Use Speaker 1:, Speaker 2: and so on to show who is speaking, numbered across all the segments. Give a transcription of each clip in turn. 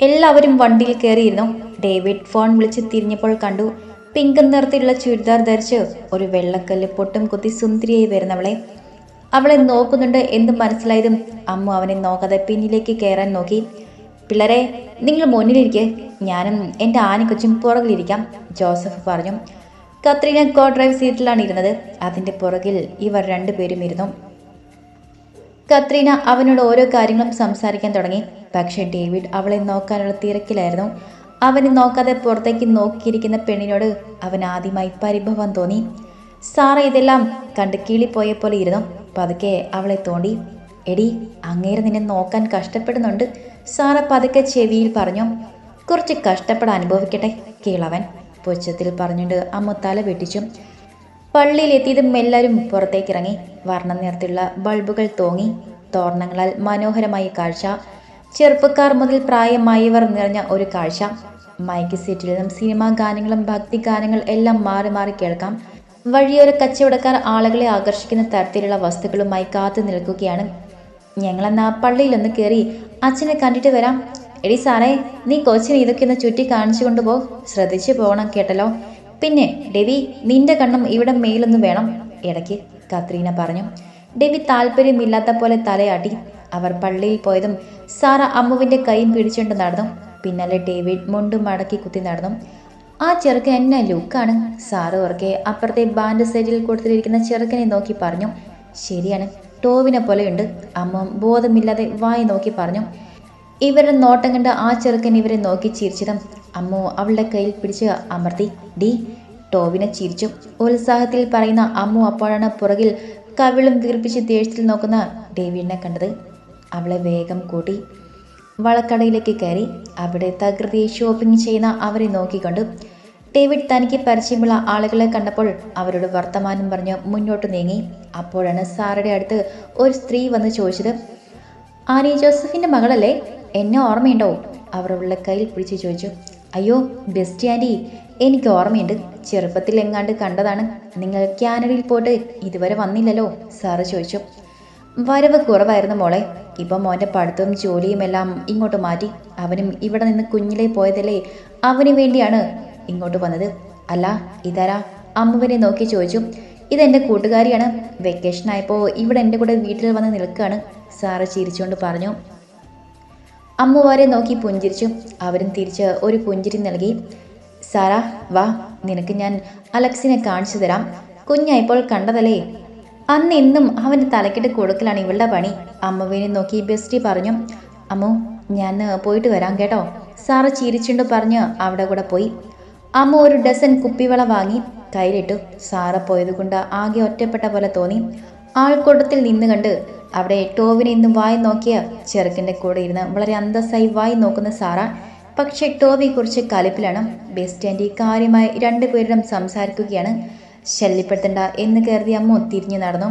Speaker 1: എല്ലാവരും വണ്ടിയിൽ കയറിയിരുന്നു. ഡേവിഡ് ഫോൺ വിളിച്ച് തിരിഞ്ഞപ്പോൾ കണ്ടു. പിങ്ക് നിറത്തിലുള്ള ചുരിദാർ ധരിച്ച് ഒരു വെള്ളക്കല്ല് പൊട്ടും കുത്തി സുന്ദരിയായി വരുന്നവളെ. അവളെ നോക്കുന്നുണ്ട് എന്ന് മനസ്സിലായതും. അമ്മ അവനെ നോക്കാതെ പിന്നിലേക്ക് കയറാൻ നോക്കി. പിള്ളേരെ നിങ്ങൾ മുന്നിലിരിക്കെ. ഞാനും എന്റെ ആനക്കൊച്ചും പുറകിലിരിക്കാം ജോസഫ് പറഞ്ഞു. കത്രീന കോ ഡ്രൈവ് സീറ്റിലാണ് ഇരുന്നത്. അതിന്റെ പുറകിൽ ഇവർ രണ്ടുപേരും ഇരുന്നു. കത്രീന അവനോട് ഓരോ കാര്യങ്ങളും സംസാരിക്കാൻ തുടങ്ങി. പക്ഷേ ഡേവിഡ് അവളെ നോക്കാനുള്ള തിരക്കിലായിരുന്നു. അവനെ നോക്കാതെ പുറത്തേക്ക് നോക്കിയിരിക്കുന്ന പെണ്ണിനോട് അവൻ ആദ്യമായി പരിഭവം തോന്നി. സാറ ഇതെല്ലാം കണ്ട് കിളിപ്പോയ പോലെ ഇരുന്നു. പതുക്കെ അവളെ തോണ്ടി എടി അങ്ങേര് നിന്നെ നോക്കാൻ കഷ്ടപ്പെടുന്നുണ്ട്. സാറ പതുക്കെ ചെവിയിൽ പറഞ്ഞു കുറച്ച് കഷ്ടപ്പെടാൻ അനുഭവിക്കട്ടെ കീളവൻ പൊച്ചത്തിൽ പറഞ്ഞുകൊണ്ട് അമ്മ തല വെട്ടിച്ചു. പള്ളിയിലെത്തിയതും എല്ലാവരും പുറത്തേക്കിറങ്ങി. വർണ നിറത്തിലുള്ള ബൾബുകൾ തോങ്ങി. തോരണങ്ങളാൽ മനോഹരമായ കാഴ്ച. ചെറുപ്പക്കാർ മുതൽ പ്രായമായവർ നിറഞ്ഞ ഒരു കാഴ്ച. മൈക്ക് സീറ്റിൽ നിന്നും സിനിമാ ഗാനങ്ങളും ഭക്തി ഗാനങ്ങൾ എല്ലാം മാറി മാറി കേൾക്കാം. വഴിയോര കച്ചവടക്കാർ ആളുകളെ ആകർഷിക്കുന്ന തരത്തിലുള്ള വസ്തുക്കളുമായി കാത്തു നിൽക്കുകയാണ്. ഞങ്ങളെന്നാ പള്ളിയിലൊന്ന് കയറി അച്ഛനെ കണ്ടിട്ട് വരാം. എടി സാറേ നീ കൊച്ചിനെ ഇതൊക്കെ ഒന്ന് ചുറ്റി കാണിച്ചു കൊണ്ടുപോ. ശ്രദ്ധിച്ചു പോകണം കേട്ടല്ലോ. പിന്നെ ഡെവി നിന്റെ കണ്ണും ഇവിടെ മേലൊന്ന് വേണം ഇടയ്ക്ക് കത്രീന പറഞ്ഞു. ഡെവി താല്പര്യമില്ലാത്ത പോലെ തലയാട്ടി. അവർ പള്ളിയിൽ പോയതും സാറ അമ്മുവിന്റെ കൈയും പിടിച്ചുകൊണ്ട് നടന്നു. പിന്നാലെ ഡേവിഡ് മുണ്ടും മടക്കി കുത്തി നടന്നു. ആ ചെറുക്കൻ എന്നാ ലുക്കാണ്? സാറ് ഓർക്കെ അപ്പുറത്തെ ബാൻഡ് സൈഡിൽ കൊടുത്തിരിക്കുന്ന ചെറുക്കനെ നോക്കി പറഞ്ഞു. ശരിയാണ് ടോവിനെ പോലെയുണ്ട് അമ്മ ബോധമില്ലാതെ വായി നോക്കി പറഞ്ഞു. ഇവരുടെ നോട്ടം കണ്ട് ആ ചെറുക്കൻ ഇവരെ നോക്കി ചിരിച്ചതും അമ്മു അവളുടെ കയ്യിൽ പിടിച്ച് അമർത്തി ഡി ടോവിനെ ചിരിച്ചു ഉത്സാഹത്തിൽ പറയുന്ന അമ്മു അപ്പോഴാണ് പുറകിൽ കവിളും വീർപ്പിച്ച് ദേഷ്യത്തിൽ നോക്കുന്ന ഡേവിഡിനെ കണ്ടത്. അവളെ വേഗം കൂട്ടി വളക്കടയിലേക്ക് കയറി അവിടെ തകൃതി ഷോപ്പിംഗ് ചെയ്യുന്ന അവരെ നോക്കിക്കൊണ്ട് ഡേവിഡ് തനിക്ക് പരിചയമുള്ള ആളുകളെ കണ്ടപ്പോൾ അവരോട് വർത്തമാനം പറഞ്ഞ് മുന്നോട്ട് നീങ്ങി. അപ്പോഴാണ് സാറുടെ അടുത്ത് ഒരു സ്ത്രീ വന്ന് ചോദിച്ചത് ആനി ജോസഫിന്റെ മകളല്ലേ? എന്നെ ഓർമ്മയുണ്ടോ? അവർ അവളുടെ കയ്യിൽ പിടിച്ച് ചോദിച്ചു അയ്യോ ബെസ്റ്റ് ആന്റി എനിക്ക് ഓർമ്മയുണ്ട്. ചെറുപ്പത്തിൽ എങ്ങാണ്ട് കണ്ടതാണ്. നിങ്ങൾ കാനഡയിൽ പോയിട്ട് ഇതുവരെ വന്നില്ലല്ലോ? സാറ് ചോദിച്ചു. വരവ് കുറവായിരുന്നു മോളെ. ഇപ്പം മോന്റെ പഠിത്തവും ജോലിയും എല്ലാം ഇങ്ങോട്ട് മാറ്റി. അവനും ഇവിടെ നിന്ന് കുഞ്ഞിലെ പോയതല്ലേ. അവന് വേണ്ടിയാണ് ഇങ്ങോട്ട് വന്നത്. അല്ല ഇതാരാ? അമ്മുവിനെ നോക്കി ചോദിച്ചു. ഇതെന്റെ കൂട്ടുകാരിയാണ്. വെക്കേഷൻ ആയപ്പോൾ ഇവിടെ എന്റെ കൂടെ വീട്ടിൽ വന്ന് നിൽക്കുകയാണ് സാറ് ചിരിച്ചുകൊണ്ട് പറഞ്ഞു. അമ്മുവാരെ നോക്കി പുഞ്ചിരിച്ചു. അവരും തിരിച്ച് ഒരു പുഞ്ചിരി നൽകി സാറാ വാ നിനക്ക് ഞാൻ അലക്സിനെ കാണിച്ചു തരാം. കുഞ്ഞായപ്പോൾ കണ്ടതല്ലേ? അന്ന് ഇന്നും അവന്റെ തലക്കെട്ട് കൊടുക്കലാണ് ഇവളുടെ പണി. അമ്മുവിനെ നോക്കി ബെസ്റ്റി പറഞ്ഞു അമ്മു ഞാൻ പോയിട്ട് വരാം കേട്ടോ. സാറ് ചിരിച്ചുണ്ട് പറഞ്ഞ് അവിടെ കൂടെ പോയി. അമ്മ ഒരു ഡസൻ കുപ്പിവള വാങ്ങി കയ്യിലിട്ടു. സാറ് പോയതുകൊണ്ട് ആകെ ഒറ്റപ്പെട്ട പോലെ തോന്നി. ആൾക്കൂട്ടത്തിൽ നിന്ന് കണ്ട് അവിടെ ടോവിനെ ഇന്നും വായി നോക്കിയ ചെറുക്കന്റെ കൂടെ ഇരുന്ന് വളരെ അന്തസ്സായി വായി നോക്കുന്ന സാറ. പക്ഷേ ടോവി കുറിച്ച് കലിപ്പിലാണ് ബെസ്റ്റ് ആന്റി കാര്യമായി രണ്ടുപേരും സംസാരിക്കുകയാണ്. ശല്യപ്പെടുത്തണ്ട എന്ന് കരുതി അമ്മ തിരിഞ്ഞു നടന്നു.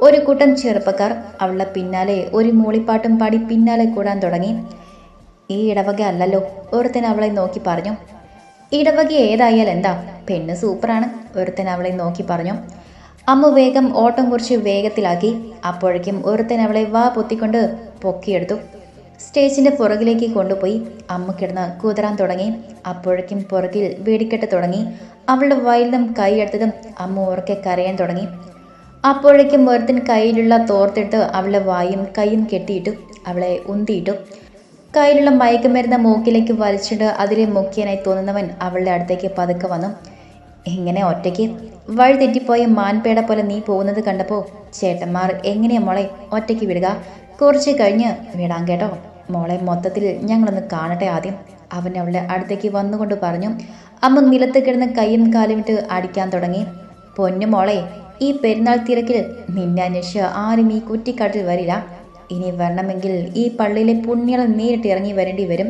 Speaker 1: ഒരു കൂട്ടം ചെറുപ്പക്കാർ അവളുടെ പിന്നാലെ ഒരു മൂളിപ്പാട്ടും പാടി പിന്നാലെ കൂടാൻ തുടങ്ങി. ഈ ഇടവക അല്ലല്ലോ ഒരുത്തൻ അവളെ നോക്കി പറഞ്ഞു. ഇടവക ഏതായാൽ എന്താ? പെണ്ണ് സൂപ്പറാണ്. ഒരുത്തൻ അവളെ നോക്കി പറഞ്ഞു. അമ്മ വേഗം ഓട്ടം കുറിച്ച് വേഗത്തിലാക്കി. അപ്പോഴേക്കും ഒരുത്തൻ അവളെ വാ പൊത്തിക്കൊണ്ട് പൊക്കിയെടുത്തു. സ്റ്റേജിന്റെ പുറകിലേക്ക് കൊണ്ടുപോയി അമ്മ കിടന്ന് കുതിരാൻ തുടങ്ങി. അപ്പോഴേക്കും പുറകിൽ വെടിക്കെട്ട് തുടങ്ങി. അവളുടെ നിന്നും കൈയെടുത്തതും അമ്മ ഉറക്കെ കരയാൻ തുടങ്ങി. അപ്പോഴേക്കും ഒരുത്തൻ കയ്യിലുള്ള തോർത്തിട്ട് അവളുടെ വായും കൈയും കെട്ടിയിട്ടു അവളെ ഉന്തിയിട്ടു. കയ്യിലുള്ള മയക്കുമരുന്ന് മൂക്കിലേക്ക് വലിച്ചിട്ട് അതിലെ മുഖ്യനായി തോന്നുന്നവൻ അവളുടെ അടുത്തേക്ക് പതുക്കെ വന്നു. ഇങ്ങനെ ഒറ്റയ്ക്ക്? വഴി തെറ്റിപ്പോയ മാൻപേട പോലെ നീ പോകുന്നത് കണ്ടപ്പോൾ ചേട്ടന്മാർ എങ്ങനെയാ മോളെ ഒറ്റയ്ക്ക് വിടുക? കുറച്ച് കഴിഞ്ഞ് വിടാൻ കേട്ടോ. മോളെ മൊത്തത്തിൽ ഞങ്ങളൊന്ന് കാണട്ടെ ആദ്യം. അവൻ അവളുടെ അടുത്തേക്ക് വന്നുകൊണ്ട് പറഞ്ഞു അമ്മ നിലത്ത് കിടന്ന് കൈയും കാലും ഇട്ട് അടിക്കാൻ തുടങ്ങി. പൊന്നു മോളെ ഈ പെരുന്നാൾ തിരക്കിൽ നിന്നെ അന്വേഷിച്ച് ആരും ഈ കുറ്റിക്കാട്ടിൽ വരില്ല. ഇനി വരണമെങ്കിൽ ഈ പള്ളിയിലെ പുണ്യളെ നേരിട്ട് ഇറങ്ങി വരേണ്ടി വരും.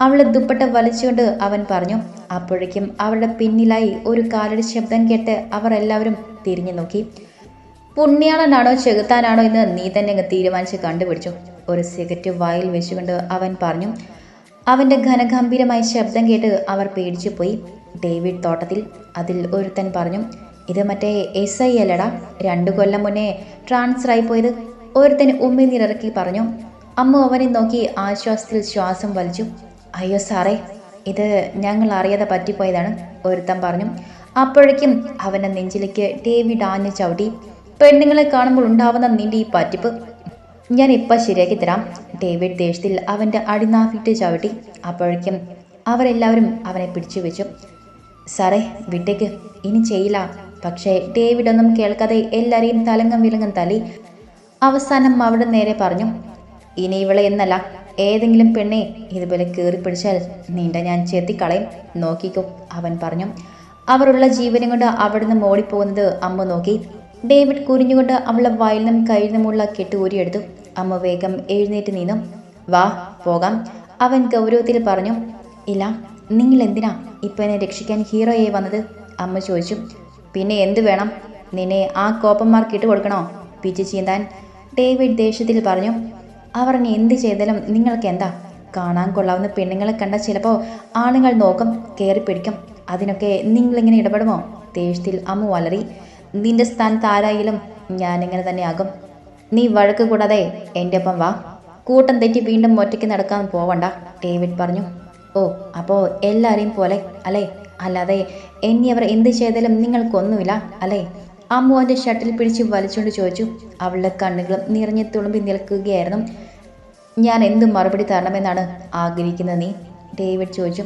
Speaker 1: അവളെ ദുപ്പട്ട വലിച്ചുകൊണ്ട് അവൻ പറഞ്ഞു അപ്പോഴേക്കും അവളുടെ പിന്നിലായി ഒരു കാലടി ശബ്ദം കേട്ട് അവർ എല്ലാവരും തിരിഞ്ഞു നോക്കി. പുണ്യാളനാണോ ചെകുത്താനാണോ എന്ന് നീ തന്നെ അങ്ങ് തീരുമാനിച്ച് കണ്ടുപിടിച്ചു. ഒരു സിഗരറ്റ് വായിൽ വെച്ചുകൊണ്ട് അവൻ പറഞ്ഞു അവന്റെ ഘനഗംഭീരമായ ശബ്ദം കേട്ട് അവർ പേടിച്ചു പോയി. ഡേവിഡ് തോട്ടത്തിൽ അതിൽ ഒരുത്തൻ പറഞ്ഞു ഇത് മറ്റേ എസ് ഐ അല്ലടാ. രണ്ടു കൊല്ലം മുന്നേ ട്രാൻസ്ഫർ പോയത്. ഒരുത്തൻ ഉമ്മി നിറക്കി പറഞ്ഞു അമ്മ അവനെ നോക്കി ആശ്വാസത്തിൽ ശ്വാസം വലിച്ചു. അയ്യോ സാറേ ഇത് ഞങ്ങൾ അറിയാതെ പറ്റിപ്പോയതാണ് ഒരുത്തൻ പറഞ്ഞു. അപ്പോഴേക്കും അവന്റെ നെഞ്ചിലേക്ക് ഡേവിഡ് ആഞ്ഞു ചവിട്ടി. പെണ്ണുങ്ങളെ കാണുമ്പോൾ ഉണ്ടാവുന്ന നിന്റെ ഈ പറ്റിപ്പ് ഞാൻ ഇപ്പം ശരിയാക്കി തരാം. ഡേവിഡ് ദേഷ്യത്തിൽ അവന്റെ അടിനാഫിട്ട് ചവിട്ടി. അപ്പോഴേക്കും അവരെല്ലാവരും അവനെ പിടിച്ചു വെച്ചു. സാറേ വിട്ടേക്ക്. ഇനി ചെയ്യില്ല. പക്ഷേ ഡേവിഡ് ഒന്നും കേൾക്കാതെ എല്ലാവരെയും തലങ്ങം വിലങ്ങും തലി അവസാനം അവിടെ നേരെ പറഞ്ഞു ഇനി ഇവളെ എന്നല്ല ഏതെങ്കിലും പെണ്ണെ ഇതുപോലെ കീറി പിടിച്ചാൽ നീണ്ട ഞാൻ ചെത്തിക്കളയും. നോക്കിക്കോ അവൻ പറഞ്ഞു. അവരുള്ള ജീവനും കൊണ്ട് അവിടുന്ന് മോടിപ്പോകുന്നത് അമ്മ നോക്കി. ഡേവിഡ് കുരിഞ്ഞുകൊണ്ട് അവളെ വയലിനും കയ്യിലുമുള്ള കെട്ട് ഊരിയെടുത്തു അമ്മ വേഗം എഴുന്നേറ്റ് നിന്നു. വാ പോകാം അവൻ ഗൗരവത്തിൽ പറഞ്ഞു. ഇല്ല നിങ്ങൾ എന്തിനാ ഇപ്പം എന്നെ രക്ഷിക്കാൻ ഹീറോയെ വന്നത്? അമ്മ ചോദിച്ചു. പിന്നെ എന്ത് വേണം? നിന്നെ ആ കോപ്പന്മാർക്ക് ഇട്ട് കൊടുക്കണോ? പിച്ച് ചീന്താൻ ഡേവിഡ് ദേഷ്യത്തിൽ പറഞ്ഞു. അവർ ഇനി എന്ത് ചെയ്താലും നിങ്ങൾക്ക് എന്താ? കാണാൻ കൊള്ളാവുന്ന പെണ്ണുങ്ങളെ കണ്ട ചിലപ്പോൾ ആണുങ്ങൾ നോക്കും കയറി പിടിക്കും. അതിനൊക്കെ നിങ്ങളിങ്ങനെ ഇടപെടുമോ? ദേഷ്യത്തിൽ അമ്മ വളറി നിന്റെ സ്ഥാനത്ത് ആരായാലും ഞാനിങ്ങനെ തന്നെയാകും. നീ വഴക്ക് കൂടാതെ എന്റെ ഒപ്പം വാ. കൂട്ടം തെറ്റി വീണ്ടും ഒറ്റയ്ക്ക് നടക്കാൻ പോവണ്ട ഡേവിഡ് പറഞ്ഞു. ഓ അപ്പോൾ എല്ലാവരെയും പോലെ അല്ലേ? അല്ലാതെ എന്നെ അവർ എന്ത് ചെയ്താലും നിങ്ങൾക്കൊന്നുമില്ല അല്ലേ? അമ്മു അവന്റെ ഷട്ടിൽ പിടിച്ച് വലിച്ചുകൊണ്ട് ചോദിച്ചു അവളുടെ കണ്ണുകളും നിറഞ്ഞു തുളുമ്പി നിൽക്കുകയായിരുന്നു. ഞാൻ എന്ത് മറുപടി തരണമെന്നാണ് ആഗ്രഹിക്കുന്നത് നീ? ഡേവിഡ് ചോദിച്ചു.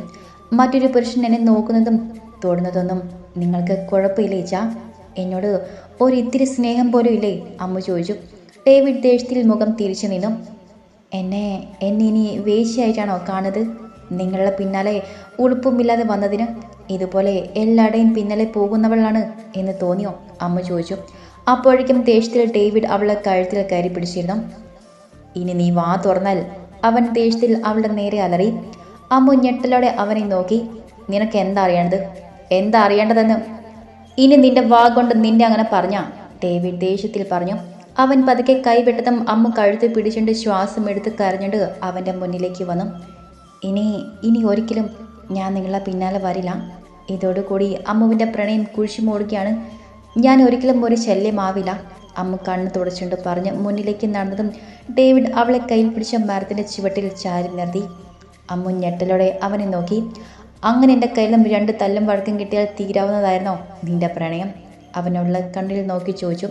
Speaker 1: മറ്റൊരു പുരുഷൻ എന്നെ നോക്കുന്നതും തൊടുന്നതൊന്നും നിങ്ങൾക്ക് കുഴപ്പമില്ലേ ഇച്ചാ എന്നോട് ഒരു ഇത്തിരി സ്നേഹം പോലും ഇല്ലേ? അമ്മ ചോദിച്ചു. ഡേവിഡ് ദേഷ്യത്തിൽ മുഖം തിരിച്ചു നിന്നു. എന്നെ എന്നെ ഇനി വേശ്യായിട്ടാണോ കാണുന്നത്? നിങ്ങളുടെ പിന്നാലെ ഉളുപ്പുമില്ലാതെ വന്നതിന് ഇതുപോലെ എല്ലാടേയും പിന്നലെ പോകുന്നവളാണ് എന്ന് തോന്നിയോ? അമ്മ ചോദിച്ചു. അപ്പോഴേക്കും ദേഷ്യത്തിൽ ഡേവിഡ് അവളെ കഴുത്തിൽ കയറി പിടിച്ചിരുന്നു. ഇനി നീ വാ തുറന്നാൽ. അവൻ ദേഷ്യത്തിൽ അവളുടെ നേരെ അലറി അമ്മു ഞെട്ടലോടെ അവനെ നോക്കി. നിനക്ക് എന്താ അറിയേണ്ടത്? എന്താ അറിയേണ്ടതെന്ന്? ഇനി നിന്റെ വാ കൊണ്ട് നിന്നെ അങ്ങനെ പറഞ്ഞ? ഡേവിഡ് ദേഷ്യത്തിൽ പറഞ്ഞു. അവൻ പതുക്കെ കൈവിട്ടതും അമ്മ കഴുത്ത് പിടിച്ചുകൊണ്ട് ശ്വാസം എടുത്ത് കരഞ്ഞിട്ട് അവന്റെ മുന്നിലേക്ക് വന്നു. ഇനി ഇനി ഒരിക്കലും ഞാൻ നിങ്ങളെ പിന്നാലെ വരില്ല. ഇതോടുകൂടി അമ്മുവിന്റെ പ്രണയം കുഴിച്ചു മൂടുകയാണ് ഞാൻ ഒരിക്കലും ഒരു ശല്യമാവില്ല അമ്മ കണ്ണ് തുടച്ചുകൊണ്ട് പറഞ്ഞ് മുന്നിലേക്ക് നടന്നതും ഡേവിഡ് അവളെ കയ്യിൽ പിടിച്ച മരത്തിന്റെ ചുവട്ടിൽ ചാരി നിർത്തി. അമ്മു ഞെട്ടലോടെ അവനെ നോക്കി. അങ്ങനെ എന്റെ നിന്നും രണ്ട് തല്ലും വഴക്കും കിട്ടിയാൽ തീരാവുന്നതായിരുന്നോ നിന്റെ പ്രണയം? അവനുള്ള കണ്ണിൽ നോക്കി ചോദിച്ചു.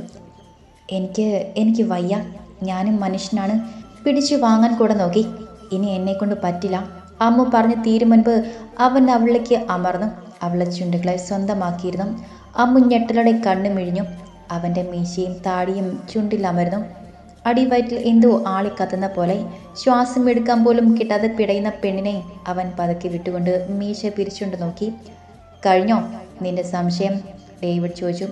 Speaker 1: എനിക്ക് എനിക്ക് വയ്യ. ഞാനും മനുഷ്യനാണ്. പിടിച്ചു വാങ്ങാൻ കൂടെ നോക്കി. ഇനി എന്നെക്കൊണ്ട് പറ്റില്ല. അമ്മ പറഞ്ഞ് തീരും മുൻപ് അവൻ അവളിലേക്ക് അമർന്നു. അവളെ ചുണ്ടുകളെ സ്വന്തമാക്കിയിരുന്നു. അമ്മു കണ്ണു മിഴിഞ്ഞു അവന്റെ മീശയും താടിയും ചുണ്ടിലമരുന്നു അടിവയറ്റിൽ എന്തോ ആളിക്കത്തുന്ന പോലെ ശ്വാസം എടുക്കാൻ പോലും കിട്ടാതെ പിടയുന്ന പെണ്ണിനെ അവൻ പതുക്കി വിട്ടുകൊണ്ട് മീശ പിരിച്ചുകൊണ്ട് നോക്കി. കഴിഞ്ഞോ? നിന്റെ സംശയം? ഡേവിഡ് ചോദിച്ചു.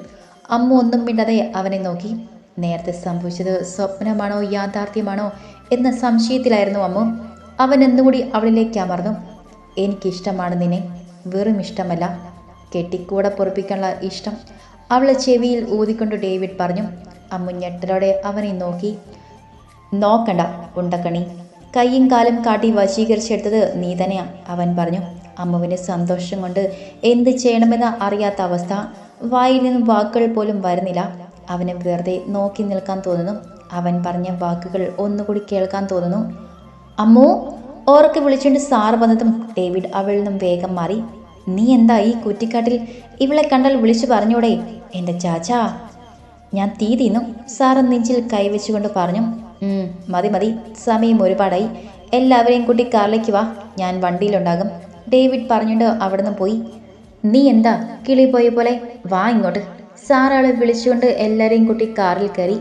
Speaker 1: അമ്മ ഒന്നും മിണ്ടാതെ അവനെ നോക്കി. നേരത്തെ സംഭവിച്ചത് സ്വപ്നമാണോ യാഥാർത്ഥ്യമാണോ എന്ന സംശയത്തിലായിരുന്നു അമ്മു. അവൻ എന്നുകൂടി അവളിലേക്ക് അമർന്നു. എനിക്കിഷ്ടമാണ് നിന്നെ. വെറും ഇഷ്ടമല്ല. കെട്ടിക്കൂടെ പൊറപ്പിക്കാനുള്ള ഇഷ്ടം അവളെ ചെവിയിൽ ഊതിക്കൊണ്ട് ഡേവിഡ് പറഞ്ഞു അമ്മു ഞെട്ടലോടെ അവനെ നോക്കി. നോക്കണ്ട ഉണ്ടക്കണി. കൈയും കാലും കാട്ടി വശീകരിച്ചെടുത്തത് നീ തന്നെയാ അവൻ പറഞ്ഞു. അമ്മുവിന് സന്തോഷം കൊണ്ട് എന്ത് ചെയ്യണമെന്ന് അറിയാത്ത അവസ്ഥ വായിൽ നിന്നും വാക്കുകൾ പോലും വരുന്നില്ല. അവന് വെറുതെ നോക്കി നിൽക്കാൻ തോന്നുന്നു. അവൻ പറഞ്ഞ വാക്കുകൾ ഒന്നുകൂടി കേൾക്കാൻ തോന്നുന്നു. അമ്മു ഓർക്ക് വിളിച്ചുകൊണ്ട് സാറ് വന്നതും ഡേവിഡ് അവളിൽ നിന്നും വേഗം മാറി. നീ എന്താ ഈ കുറ്റിക്കാട്ടിൽ ഇവളെ കണ്ടാൽ വിളിച്ചു പറഞ്ഞൂടെ? എന്റെ ചാച്ചാ. ഞാൻ തീ തിന്നു. സാറ് നെഞ്ചിൽ കൈവച്ചുകൊണ്ട് പറഞ്ഞു "ഉം, മതി മതി. സമയം ഒരുപാടായി. എല്ലാവരെയും കൂട്ടി കാറിലേക്ക് വാ. ഞാൻ വണ്ടിയിലുണ്ടാകും. ഡേവിഡ് പറഞ്ഞുകൊണ്ട് അവിടുന്ന് പോയി. നീ എന്താ? കിളി പോയ പോലെ വാ ഇങ്ങോട്ട്. സാറാളെ വിളിച്ചുകൊണ്ട് എല്ലാവരെയും കൂട്ടി കാറിൽ കയറി.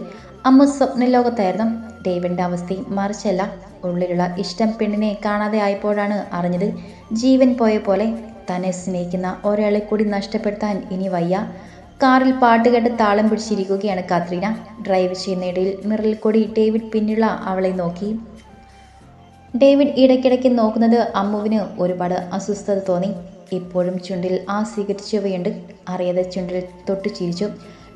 Speaker 1: അമ്മ സ്വപ്നലോകത്തായിരുന്നു. ഡേവിഡിന്റെ അവസ്ഥയും മറിച്ചല്ല. ഉള്ളിലുള്ള ഇഷ്ടം പെണ്ണിനെ കാണാതെ ആയപ്പോഴാണ് അറിഞ്ഞത് ജീവൻ പോയ പോലെ തന്നെ സ്നേഹിക്കുന്ന ഒരാളെ കൂടി നഷ്ടപ്പെടുത്താൻ ഇനി വയ്യ. കാറിൽ പാട്ട് കേട്ട് താളം പിടിച്ചിരിക്കുകയാണ് കാത്രീന. ഡ്രൈവ് ചെയ്യുന്നയിടയിൽ മിററിൽ കൂടി ഡേവിഡ് പിന്നിലുള്ള അവളെ നോക്കി. ഡേവിഡ് ഇടയ്ക്കിടയ്ക്ക് നോക്കുന്നത് അമ്മുവിന് ഒരുപാട് അസ്വസ്ഥത തോന്നി. ഇപ്പോഴും ചുണ്ടിൽ ആ സിഗരറ്റ് അറിയാതെ ചുണ്ടിൽ തൊട്ടു ചിരിച്ചു.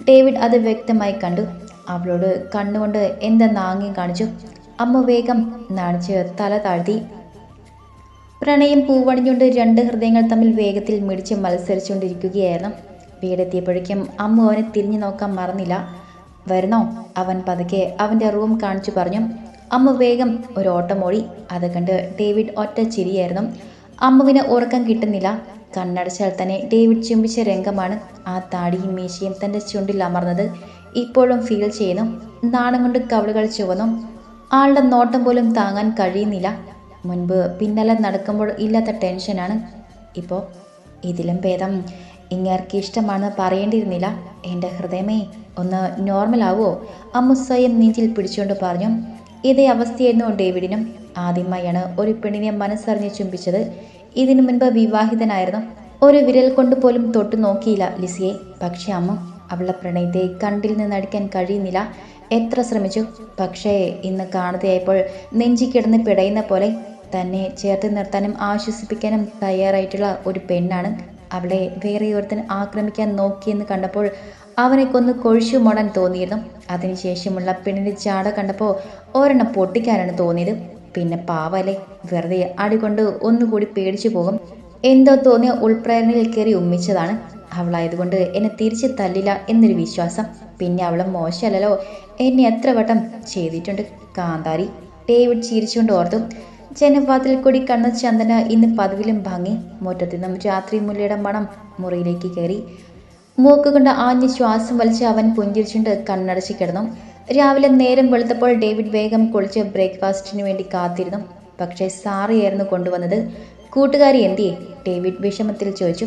Speaker 1: ഡേവിഡ് അത് വ്യക്തമായി കണ്ടു. അവളോട് കണ്ണുകൊണ്ട് എന്താ നാങ്ങി കാണിച്ചു. അമ്മ വേഗം നാണിച്ച് തല താഴ്ത്തി. പ്രണയം പൂവണിഞ്ഞുകൊണ്ട് രണ്ട് ഹൃദയങ്ങൾ തമ്മിൽ വേഗത്തിൽ മിടിച്ച് മത്സരിച്ചുകൊണ്ടിരിക്കുകയായിരുന്നു. വീടെത്തിയപ്പോഴേക്കും അമ്മു അവനെ തിരിഞ്ഞു നോക്കാൻ മറന്നില്ല. വരണോ? അവൻ പതുക്കെ അവന്റെ റൂം കാണിച്ചു പറഞ്ഞു. അമ്മ വേഗം ഒരു ഓട്ടമോടി ഓടി. അത് കണ്ട് ഡേവിഡ് ഒറ്റ ചിരിയായിരുന്നു. അമ്മുവിന് ഉറക്കം കിട്ടുന്നില്ല. കണ്ണടച്ചാൽ തന്നെ ഡേവിഡ് ചുംബിച്ച രംഗമാണ്. ആ താടിയും മീശയും തന്റെ ചുണ്ടിൽ അമർന്നത് ഇപ്പോഴും ഫീൽ ചെയ്യുന്നു. നാണം കൊണ്ട് കവളുകൾ ചുവന്നു. ആളുടെ നോട്ടം പോലും താങ്ങാൻ കഴിയുന്നില്ല. മുൻപ് പിന്നലെ നടക്കുമ്പോൾ ഇല്ലാത്ത ടെൻഷനാണ്. ഇപ്പോൾ ഇതിലും ഭേദം. ഇങ്ങേർക്ക് ഇഷ്ടമാണെന്ന് പറയേണ്ടിയിരുന്നില്ല. എന്റെ ഹൃദയമേ ഒന്ന് നോർമൽ ആവുമോ അമ്മു സ്വയം നെഞ്ചിൽ പിടിച്ചുകൊണ്ട് പറഞ്ഞു ഇതേ അവസ്ഥയായിരുന്നു ഡേവിഡിനും. ആദ്യമായാണ് ഒരു പെണ്ണിനെ മനസ്സറിഞ്ഞ് ചുംബിച്ചത്. ഇതിനു മുൻപ് വിവാഹിതനായിരുന്നു. ഒരു വിരൽ കൊണ്ട് പോലും തൊട്ടു നോക്കിയില്ല ലിസിയെ. പക്ഷേ അമ്മ അവളുടെ പ്രണയത്തെ കണ്ടിൽ നിന്ന് അടിക്കാൻ കഴിയുന്നില്ല. എത്ര ശ്രമിച്ചു? പക്ഷേ ഇന്ന് കാണുകയായപ്പോൾ നെഞ്ചി കിടന്ന് പിടയുന്ന പോലെ തന്നെ ചേർത്ത് നിർത്താനും ആശ്വസിപ്പിക്കാനും തയ്യാറായിട്ടുള്ള ഒരു പെണ്ണാണ്. അവളെ വേറെ ഒരുത്തൻ ആക്രമിക്കാൻ നോക്കിയെന്ന് കണ്ടപ്പോൾ അവനെ കൊന്ന് കൊഴിച്ചു മോടാൻ തോന്നിയിരുന്നു. അതിനുശേഷമുള്ള പെണ്ണിന്റെ ചാട കണ്ടപ്പോൾ ഒരെണ്ണം പൊട്ടിക്കാനാണ് തോന്നിയത്. പിന്നെ പാവല്ലേ വെറുതെ അടികൊണ്ട് ഒന്നുകൂടി പേടിച്ചു പോകും. എന്തോ തോന്നിയ ഉൾപ്രേരണയിൽ കയറി ഉമ്മിച്ചതാണ്. അവളായതുകൊണ്ട് എന്നെ തിരിച്ച് തല്ലില്ല എന്നൊരു വിശ്വാസം. പിന്നെ അവളെ മോശമല്ലല്ലോ എന്നെ എത്ര വട്ടം ചെയ്തിട്ടുണ്ട്. കാന്താരി ഡേവിഡ് ചിരിച്ചുകൊണ്ട് ഓർത്തു. ജനവാതിൽ കൂടി കണ്ണ ചന്ദന ഇന്ന് പതിവിലും ഭംഗി. മുറ്റത്തു നിന്നും രാത്രി മുല്ലയുടെ മണം മുറിയിലേക്ക് കയറി. മൂക്കുകൊണ്ട് ആഞ്ഞ് ശ്വാസം വലിച്ച് അവൻ പുഞ്ചിരിച്ചുകൊണ്ട് കണ്ണടച്ച് കിടന്നു. രാവിലെ നേരം വെളുത്തപ്പോൾ ഡേവിഡ് വേഗം കുളിച്ച് ബ്രേക്ക്ഫാസ്റ്റിന് വേണ്ടി കാത്തിരുന്നു. പക്ഷേ സാറിയായിരുന്നു കൊണ്ടുവന്നത്. കൂട്ടുകാരി എന്തിയെ? ഡേവിഡ് വിഷമത്തിൽ ചോദിച്ചു.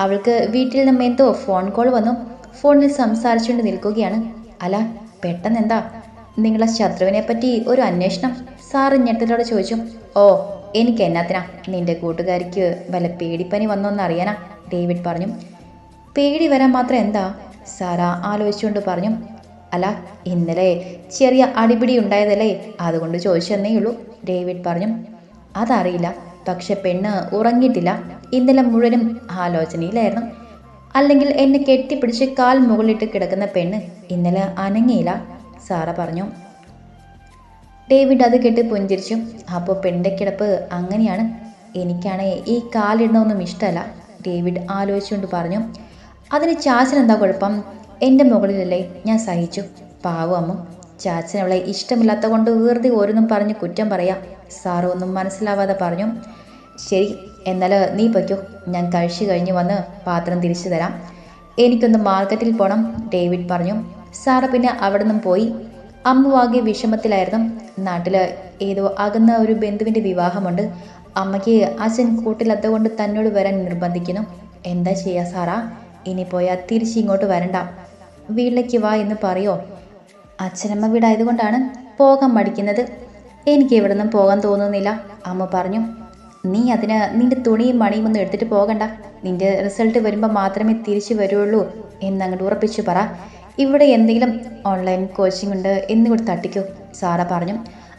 Speaker 1: അവൾക്ക് വീട്ടിൽ നിന്നും എന്തോ ഫോൺ കോൾ വന്നു. ഫോണിൽ സംസാരിച്ചുകൊണ്ട് നിൽക്കുകയാണ്. അല പെട്ടെന്ന് എന്താ നിങ്ങളെ ശത്രുവിനെ പറ്റി ഒരു അന്വേഷണം. സാറ് ഞെട്ടലോടെ ചോദിച്ചു ഓ എനിക്ക് എന്നാത്തിനാ നിന്റെ കൂട്ടുകാരിക്ക് വല്ല പേടിപ്പനി വന്നോന്നറിയാനാ ഡേവിഡ് പറഞ്ഞു പേടി വരാൻ മാത്രം എന്താ? സാറ ആലോചിച്ചുകൊണ്ട് പറഞ്ഞു അല്ല ഇന്നലെ ചെറിയ അടിപിടി ഉണ്ടായതല്ലേ? അതുകൊണ്ട് ചോദിച്ചെന്നേ ഉള്ളൂ. ഡേവിഡ് പറഞ്ഞു അതറിയില്ല പക്ഷെ പെണ്ണ് ഉറങ്ങിയിട്ടില്ല. ഇന്നലെ മുഴുവനും ആലോചനയിലായിരുന്നു. അല്ലെങ്കിൽ എന്നെ കെട്ടിപ്പിടിച്ച് കാൽ മുകളിലിട്ട് കിടക്കുന്ന പെണ്ണ് ഇന്നലെ അനങ്ങിയില്ല. സാറ പറഞ്ഞു ഡേവിഡ് അത് കേട്ട് പുഞ്ചിരിച്ചു. അപ്പോൾ പെണ്ണിന്റെ കിടപ്പ് അങ്ങനെയാണ്. എനിക്കാണേ ഈ കാലിടണമൊന്നും ഇഷ്ടമല്ല ഡേവിഡ് ആലോചിച്ചുകൊണ്ട് പറഞ്ഞു. അതിന് ചാച്ചൻ എന്താ കുഴപ്പം? എന്റെ മുകളിലല്ലേ ഞാൻ സഹിച്ചു. പാവം അമ്മ ചാച്ചൻ അവളെ ഇഷ്ടമില്ലാത്ത കൊണ്ട് വെറുതെ ഓരോന്നും പറഞ്ഞ് കുറ്റം പറയാം. സാറ് ഒന്നും മനസ്സിലാവാതെ പറഞ്ഞു. ശരി എന്നാൽ നീ പൊയ്ക്കോ. ഞാൻ കഴിച്ചു കഴിഞ്ഞ് വന്ന് പാത്രം തിരിച്ചു തരാം. എനിക്കൊന്ന് മാർക്കറ്റിൽ പോകണം ഡേവിഡ് പറഞ്ഞു. സാറ് പിന്നെ അവിടെ നിന്നും പോയി. അമ്മുവാകെ വിഷമത്തിലായിരുന്നു. നാട്ടിൽ ഏതോ അകന്ന ഒരു ബന്ധുവിന്റെ വിവാഹമുണ്ട്. അമ്മയ്ക്ക് അച്ഛൻ കൂട്ടിലത്ത കൊണ്ട് തന്നോട് വരാൻ നിർബന്ധിക്കുന്നു. എന്താ ചെയ്യുക സാറാ? ഇനി പോയാൽ തിരിച്ചിങ്ങോട്ട് വരണ്ട. വീട്ടിലേക്ക് വാ എന്ന് പറയോ? അച്ഛനമ്മ വീടായതുകൊണ്ടാണ് പോകാൻ മടിക്കുന്നത്. എനിക്ക് ഇവിടെ നിന്നും പോകാൻ തോന്നുന്നില്ല അമ്മ പറഞ്ഞു. നീ അതിന് നിന്റെ തുണിയും മണിയും ഒന്നും എടുത്തിട്ട് പോകണ്ട. നിന്റെ റിസൾട്ട് വരുമ്പോൾ മാത്രമേ തിരിച്ചു വരുള്ളൂ എന്നങ്ങോട്ട് ഉറപ്പിച്ചു പറ. ഇവിടെ എന്തെങ്കിലും ഓൺലൈൻ കോച്ചിംഗ് ഉണ്ട് എന്ന് കൂടി തട്ടിക്കോ? സാറ പറഞ്ഞു.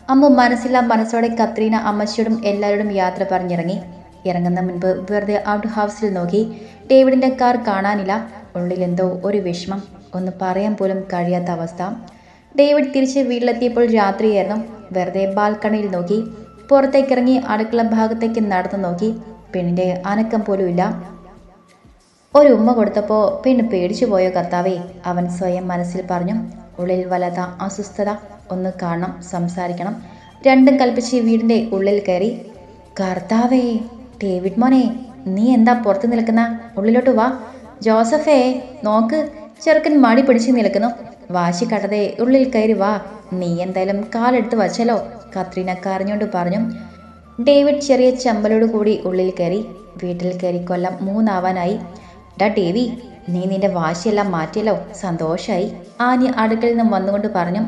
Speaker 1: അമ്മ മനസ്സില്ല മനസ്സോടെ കത്രീന അമ്മച്ചിയോടും എല്ലാവരോടും യാത്ര പറഞ്ഞിറങ്ങി. ഇറങ്ങുന്ന മുൻപ് വെറുതെ ഔട്ട് ഹൗസിൽ നോക്കി. ഡേവിഡിന്റെ കാർ കാണാനില്ല. ഉള്ളിലെന്തോ ഒരു വിഷമം. ഒന്ന് പറയാൻ പോലും കഴിയാത്ത അവസ്ഥ. ഡേവിഡ് തിരിച്ച് വീട്ടിലെത്തിയപ്പോൾ രാത്രിയായിരുന്നു. വെറുതെ ബാൽക്കണിയിൽ നോക്കി. പുറത്തേക്കിറങ്ങി അടുക്കള ഭാഗത്തേക്ക് നടന്നു നോക്കി. പെണ്ണിന്റെ അനക്കം പോലും ഇല്ല ഒരു ഉമ്മ കൊടുത്തപ്പോൾ പെണ്ണ് പേടിച്ചു പോയോ കർത്താവേ? അവൻ സ്വയം മനസ്സിൽ പറഞ്ഞു ഉള്ളിൽ വലത അസ്വസ്ഥത. ഒന്ന് കാണണം സംസാരിക്കണം. രണ്ടും കൽപ്പിച്ച് വീടിന്റെ ഉള്ളിൽ കയറി. കർത്താവേ ഡേവിഡ് മോനെ നീ എന്താ പുറത്ത് നിൽക്കുന്ന? ഉള്ളിലോട്ട് വാ. ജോസഫേ നോക്ക്. ചെറുക്കൻ മടി പിടിച്ച് നിൽക്കുന്നു. വാശി കടതേ ഉള്ളിൽ കയറി വാ. നീ എന്തായാലും കാലെടുത്ത് വച്ചല്ലോ കത്രീന കരഞ്ഞുകൊണ്ട് പറഞ്ഞു. ഡേവിഡ് ചെറിയ ചമ്പലോട് കൂടി ഉള്ളിൽ കയറി. വീട്ടിൽ കയറി കൊല്ലം മൂന്നാവാനായി. ഡാ ടേവി നീ നിന്റെ വാശിയെല്ലാം മാറ്റിയല്ലോ. സന്തോഷായി. ആനി അടുക്കളിൽ നിന്നും വന്നുകൊണ്ട് പറഞ്ഞു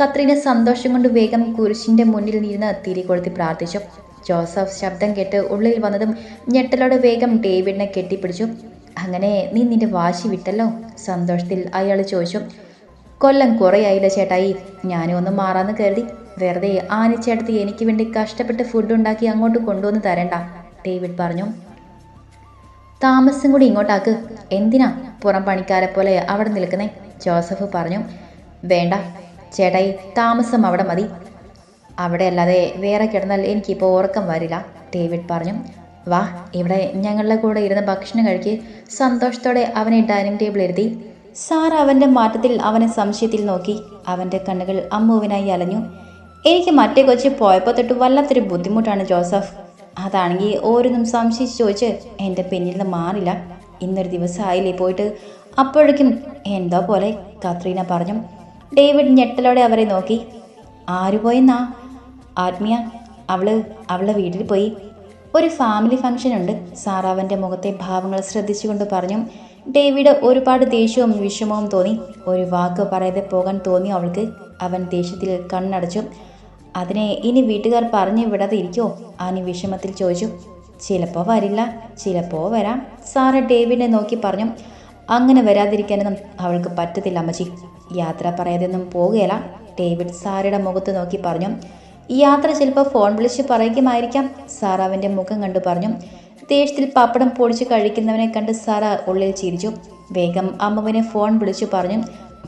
Speaker 1: കത്രീന സന്തോഷം കൊണ്ട് വേഗം കുരിശിന്റെ മുന്നിൽ നിന്ന് തിരി കൊളുത്തി പ്രാർത്ഥിച്ചു. ജോസഫ് ശബ്ദം കേട്ട് ഉള്ളിൽ വന്നതും ഞെട്ടലോടെ വേഗം ഡേവിഡിനെ കെട്ടിപ്പിടിച്ചു. അങ്ങനെ നീ നിന്റെ വാശി വിട്ടല്ലോ? സന്തോഷത്തിൽ അയാൾ ചോദിച്ചു. കൊല്ലം കുറേയായില്ല ചേട്ടായി. ഞാനും ഒന്ന് മാറാന്ന് കരുതി. വെറുതെ ആനിച്ചേട്ടത്തി എനിക്ക് വേണ്ടി കഷ്ടപ്പെട്ട് ഫുഡ് ഉണ്ടാക്കി അങ്ങോട്ട് കൊണ്ടുവന്ന് തരണ്ട ഡേവിഡ് പറഞ്ഞു. താമസം കൂടി ഇങ്ങോട്ടാക്ക്. എന്തിനാ പുറം പണിക്കാരെ പോലെ അവിടെ നിൽക്കുന്നേ? ജോസഫ് പറഞ്ഞു വേണ്ട ചേട്ടായി താമസം അവിടെ മതി. അവിടെ അല്ലാതെ വേറെ കിടന്നാൽ എനിക്കിപ്പോൾ ഉറക്കം വരില്ല ഡേവിഡ് പറഞ്ഞു. വാ ഇവിടെ ഞങ്ങളുടെ കൂടെ ഇരുന്ന് ഭക്ഷണം കഴിക്ക്. സന്തോഷത്തോടെ അവനെ ഡൈനിങ് ടേബിൾ ഇരുത്തി. സാർ അവന്റെ മാറ്റത്തിൽ അവനെ സംശയത്തിൽ നോക്കി. അവന്റെ കണ്ണുകൾ അമ്മുവിനായി അലഞ്ഞു. എനിക്ക് മറ്റേ കൊച്ചി പോയപ്പോൾ തൊട്ട് വല്ലാത്തൊരു ബുദ്ധിമുട്ടാണ് ജോസഫ്. അതാണെങ്കിൽ ഓരോന്നും സംശയിച്ച് ചോദിച്ച് എന്റെ പിന്നിൽ നിന്ന് മാറില്ല. ഇന്നൊരു ദിവസമായില്ലേ പോയിട്ട്? അപ്പോഴേക്കും എന്തോ പോലെ കത്രീന പറഞ്ഞു ഡേവിഡ് ഞെട്ടലോടെ അവരെ നോക്കി. ആര് പോയെന്നാ? ആത്മീയ അവൾ അവളുടെ വീട്ടിൽ പോയി. ഒരു ഫാമിലി ഫംഗ്ഷൻ ഉണ്ട്. സാറാവന്റെ മുഖത്തെ ഭാവങ്ങൾ ശ്രദ്ധിച്ചുകൊണ്ട് പറഞ്ഞു ഡേവിഡ് ഒരുപാട് ദേഷ്യവും വിഷമവും തോന്നി. ഒരു വാക്ക് പറയാതെ പോകാൻ തോന്നി അവൾക്ക് അവൻ ദേഷ്യത്തിൽ കണ്ണടച്ചു. അതിനെ ഇനി വീട്ടുകാർ പറഞ്ഞു വിടാതെ ഇരിക്കോ ആനി വിഷമത്തിൽ ചോദിച്ചു. ചിലപ്പോൾ വരില്ല ചിലപ്പോൾ വരാം. സാറ ഡേവിഡിനെ നോക്കി പറഞ്ഞു അങ്ങനെ വരാതിരിക്കാനൊന്നും അവൾക്ക് പറ്റത്തില്ല അമ്മച്ചി. യാത്ര പറയാതെയൊന്നും പോകുകയില്ല ഡേവിഡ് സാറയുടെ മുഖത്ത് നോക്കി പറഞ്ഞു യാത്ര ചിലപ്പോൾ ഫോൺ വിളിച്ച് പറയുമായിരിക്കാം. സാറ അവന്റെ മുഖം കണ്ടു പറഞ്ഞു ദേഷ്യത്തിൽ പപ്പടം പൊടിച്ച് കഴിക്കുന്നവനെ കണ്ട് സാറ ഉള്ളിൽ ചിരിച്ചു. വേഗം അമ്മുവിനെ ഫോൺ വിളിച്ചു പറഞ്ഞു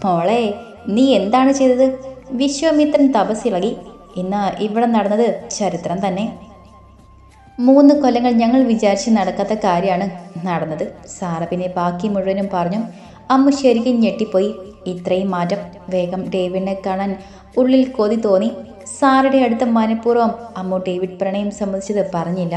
Speaker 1: മോളെ നീ എന്താണ് ചെയ്തത്? വിശ്വമിത്രൻ തപസ്സിളകി. ഇന്ന് ഇവിടെ നടന്നത് ചരിത്രം തന്നെ. മൂന്ന് കൊല്ലങ്ങൾ ഞങ്ങൾ വിചാരിച്ച് നടക്കാത്ത കാര്യമാണ് നടന്നത്. സാറ പിന്നെ ബാക്കി മുഴുവനും പറഞ്ഞു അമ്മ ശരിക്കും ഞെട്ടിപ്പോയി. ഇത്രയും മാറ്റം വേഗം ഡേവിഡിനെ കാണാൻ ഉള്ളിൽ കൊതി തോന്നി. സാറുടെ അടുത്ത മനഃപൂർവം അമ്മ ഡേവിഡ് പ്രണയം സംബന്ധിച്ചത് പറഞ്ഞില്ല.